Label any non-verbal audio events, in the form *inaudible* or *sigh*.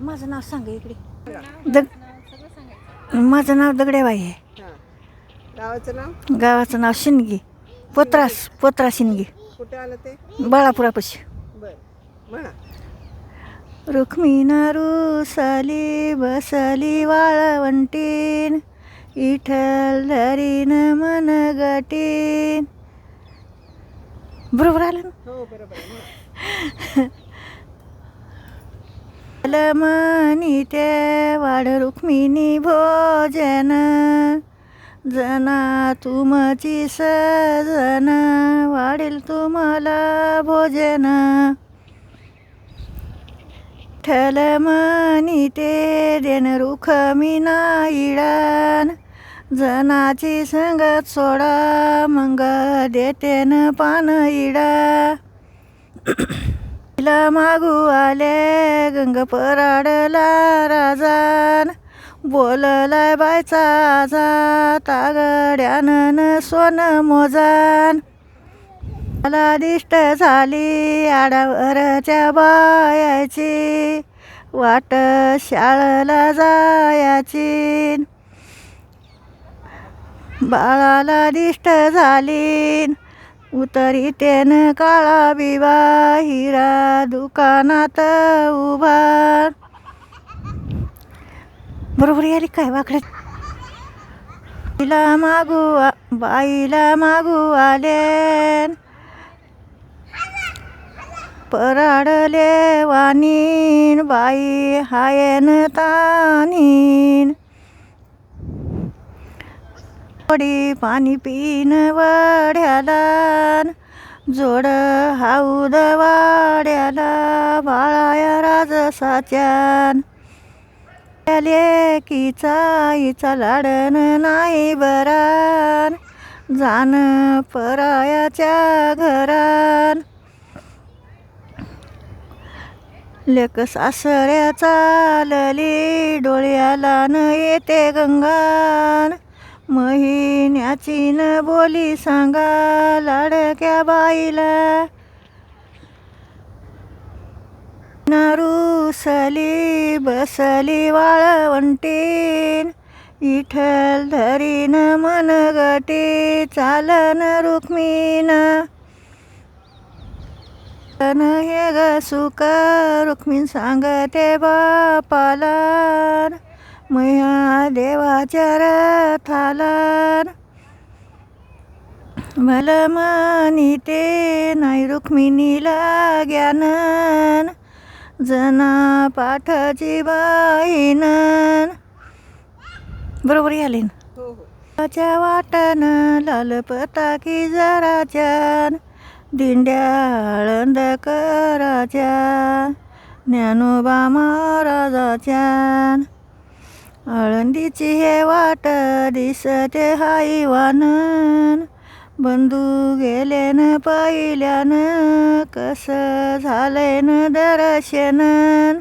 माझं नाव सांगा इकडे. दग माझं नाव दगडेबाई आहे. हां. गावाचं नाव? गावाचं नाव शिंदगी. पोत्रास पोत्रा शिंदगी. कुठे आलं ते? बाळापुरापाशी. बर. म्हणा. रुक्मिणा रुसली बसली वाळवंटीन इठल धरीन मन गटीन बरोबर आलं ना? हो बरोबर *laughs* आहे, म्हणा. वाढ रुक्मिणी भोजन. जना तुमची सजन वाढेल तुम्हाला भोजन. ठल मनी ते देन रुख मीना जनाची संगत सोडा मंग देतेन पान इडा आपला मागू आले गंग पराडला राजान. बोललाय बायचा जा तागड्यानं सोन मोजान. मला दिष्ट झाली आडावरच्या बायाची वाट शाळेला जायाची. बाळाला दिष्ट झाली उतरी तेन काळा बिबा हिरा दुकानात उभा. बरोबर आली काय वाकड? तिला मागू बाईला मागू आले. पराडले वाणीन बाई हायन तानी. थोडी पाणी पिन वड्याला. जोड हाऊद वाड्याला बाळाया राजसाच्यान. लेकीचा चाईचा लाडन नाही बरान. जाण परायाच्या घरान. लेक सासऱ्या चालली डोळ्याला न येते गंगान. महिन्याची न बोली सांगा लाडक्या बाईला. नारुसली बसली वाळवंटीन इठल धरीन मन गटी चालन रुक्मीन. तन हे ग सुख रुक्मीन सांगते बापाला. मया देवाच्या रथाला मला मानिते नाही रुक्मिणीला ज्ञानन। जना पाठाची बाईनन बरोबर आले ना वाटन लाल पताकी जराच्यान दिंड्या आळंद कराच्या ज्ञानोबा महाराजाच्यान आळंदीची हे वाट दिसते हाई वानन. बंधू गेले न पाहिल्यानं कसं झालं न दर्शनन.